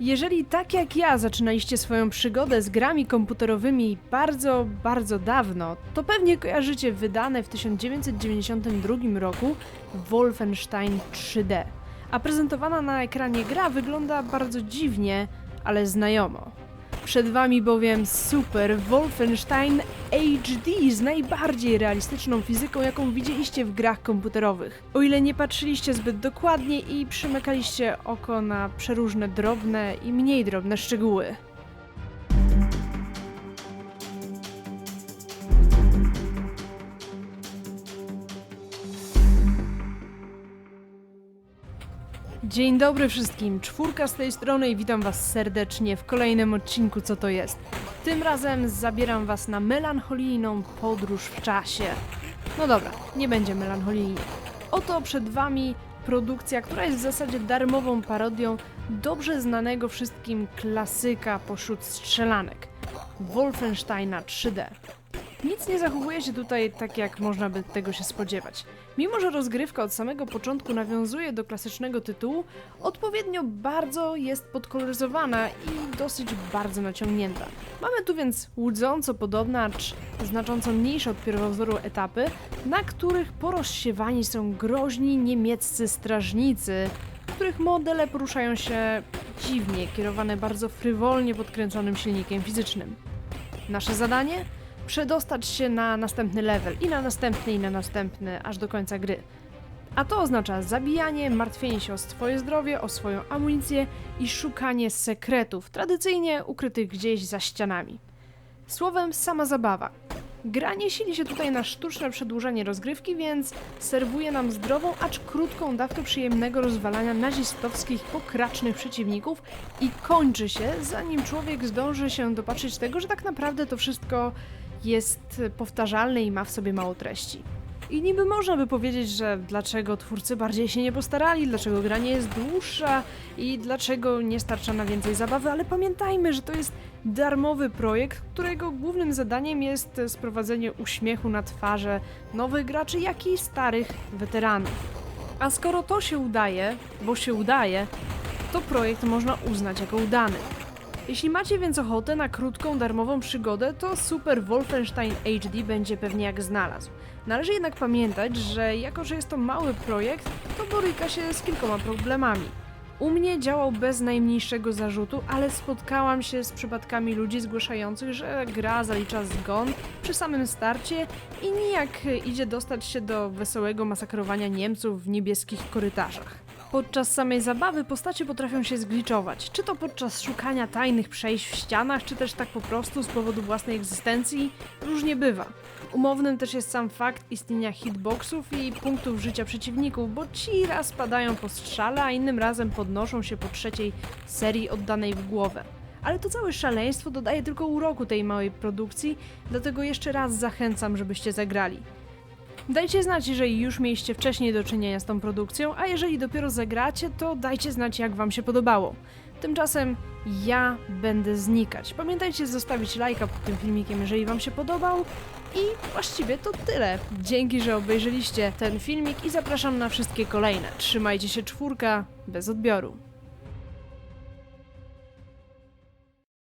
Jeżeli tak jak ja zaczynaliście swoją przygodę z grami komputerowymi bardzo, bardzo dawno, to pewnie kojarzycie wydane w 1992 roku Wolfenstein 3D. A prezentowana na ekranie gra wygląda bardzo dziwnie, ale znajomo. Przed wami bowiem Super Wolfenstein HD z najbardziej realistyczną fizyką, jaką widzieliście w grach komputerowych. O ile nie patrzyliście zbyt dokładnie i przymykaliście oko na przeróżne drobne i mniej drobne szczegóły. Dzień dobry wszystkim, czwórka z tej strony i witam was serdecznie w kolejnym odcinku Co to jest. Tym razem zabieram was na melancholijną podróż w czasie. No dobra, nie będzie melancholijnie. Oto przed wami produkcja, która jest w zasadzie darmową parodią dobrze znanego wszystkim klasyka pośród strzelanek. Wolfensteina 3D. Nic nie zachowuje się tutaj tak, jak można by tego się spodziewać. Mimo, że rozgrywka od samego początku nawiązuje do klasycznego tytułu, odpowiednio bardzo jest podkoloryzowana i dosyć bardzo naciągnięta. Mamy tu więc łudząco podobne, acz znacząco mniejsze od pierwowzoru etapy, na których porozsiewani są groźni niemieccy strażnicy, których modele poruszają się dziwnie, kierowane bardzo frywolnie podkręconym silnikiem fizycznym. Nasze zadanie? Przedostać się na następny level i na następny i na następny, aż do końca gry. A to oznacza zabijanie, martwienie się o swoje zdrowie, o swoją amunicję i szukanie sekretów, tradycyjnie ukrytych gdzieś za ścianami. Słowem, sama zabawa. Gra nie sili się tutaj na sztuczne przedłużenie rozgrywki, więc serwuje nam zdrową, acz krótką dawkę przyjemnego rozwalania nazistowskich pokracznych przeciwników i kończy się, zanim człowiek zdąży się dopatrzyć tego, że tak naprawdę to wszystko jest powtarzalne i ma w sobie mało treści. I niby można by powiedzieć, że dlaczego twórcy bardziej się nie postarali, dlaczego gra nie jest dłuższa i dlaczego nie starcza na więcej zabawy, ale pamiętajmy, że to jest darmowy projekt, którego głównym zadaniem jest sprowadzenie uśmiechu na twarze nowych graczy, jak i starych weteranów. A skoro to się udaje, bo się udaje, to projekt można uznać jako udany. Jeśli macie więc ochotę na krótką, darmową przygodę, to Super Wolfenstein HD będzie pewnie jak znalazł. Należy jednak pamiętać, że jako że jest to mały projekt, to boryka się z kilkoma problemami. U mnie działał bez najmniejszego zarzutu, ale spotkałam się z przypadkami ludzi zgłaszających, że gra zalicza zgon przy samym starcie i nijak idzie dostać się do wesołego masakrowania Niemców w niebieskich korytarzach. Podczas samej zabawy postacie potrafią się zgliczować, czy to podczas szukania tajnych przejść w ścianach, czy też tak po prostu z powodu własnej egzystencji, różnie bywa. Umownym też jest sam fakt istnienia hitboxów i punktów życia przeciwników, bo ci raz padają po strzale, a innym razem podnoszą się po trzeciej serii oddanej w głowę. Ale to całe szaleństwo dodaje tylko uroku tej małej produkcji, dlatego jeszcze raz zachęcam, żebyście zagrali. Dajcie znać, jeżeli już mieliście wcześniej do czynienia z tą produkcją, a jeżeli dopiero zagracie, to dajcie znać, jak Wam się podobało. Tymczasem ja będę znikać. Pamiętajcie zostawić lajka pod tym filmikiem, jeżeli Wam się podobał. I właściwie to tyle. Dzięki, że obejrzeliście ten filmik i zapraszam na wszystkie kolejne. Trzymajcie się czwórka, bez odbioru.